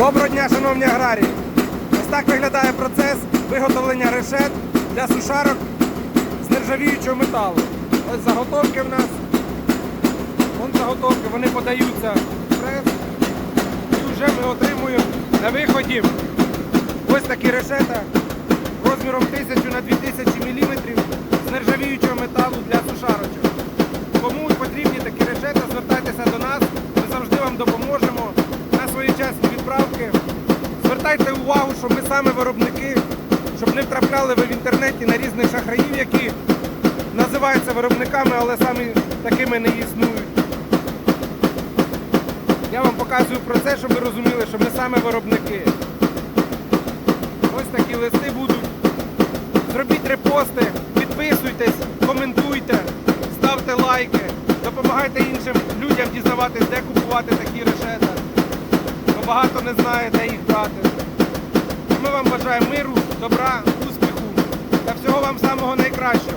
Доброго дня, шановні аграрії! Ось так виглядає процес виготовлення решет для сушарок з нержавіючого металу. Ось заготовки в нас. Вон заготовки, вони подаються в прес. І вже ми отримуємо на виході ось такі решета розміром 1000 на 2000 мм з нержавіючого металу для сушарочок. Кому потрібні такі решета, звертайтеся до нас, ми завжди вам допоможемо. Звертайте увагу, що ми саме виробники, щоб не втрапляли ви в інтернеті на різних шахраїв, які називаються виробниками, але самі такими не існують. Я вам показую про це, щоб ви розуміли, що ми саме виробники. Ось такі листи будуть. Зробіть репости, підписуйтесь, коментуйте, ставте лайки, допомагайте іншим людям дізнаватись, де купувати такі решета. Багато не знає, де їх брати. Ми вам бажаємо миру, добра, успіху та всього вам самого найкращого.